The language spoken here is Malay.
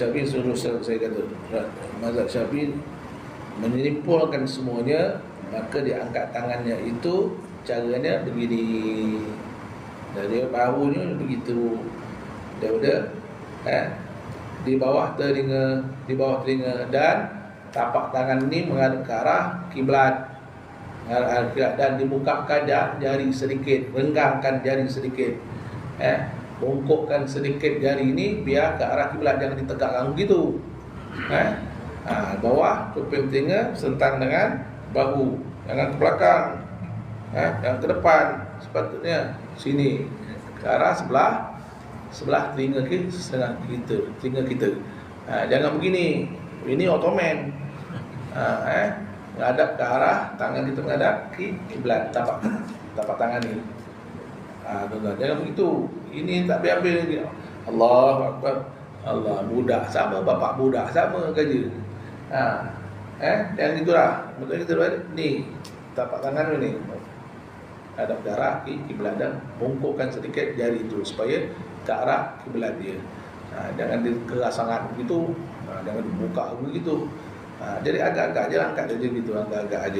Syafi'i suruh saya, kata mazhab Syafi'i menyimpulkan semuanya maka dia angkat tangannya itu caranya begini. Dari bahunya begitu. Daripada eh, di bawah telinga di bawah telinga dan tapak tangan ini menghadap ke arah kiblat dan dibukakan jari sedikit renggangkan jari sedikit. Eh bongkokkan sedikit jari ini biar ke arah kiblat jangan ditegakkan begitu. Eh? Ha, bawah topeng telinga sentang dengan bahu. Jangan ke belakang. Eh? Jangan ke depan. Sepatutnya sini. Ke arah sebelah sebelah telinga kita setengah kita telinga kita. Ha, jangan begini. Ini otomen ha, eh? Menghadap ke arah tangan kita menghadap ke kiblat. Tapak tapak tangan ni ha, tuan-tuan. Jangan begitu ini tak habis-habis lagi. Allah Akbar. Allah budak sama bapak budak sama kerja ha, eh dan itulah betul kita buat ni tapak tangan ni. Hadap ke arah kiblat dan bongkokkan sedikit jari itu supaya ke arah kiblat dia. Ha, jangan dikeras sangat begitu. Ha, jangan dibuka begitu. Ha, jadi agak-agak je angkat dia gitu, agak-agak aja.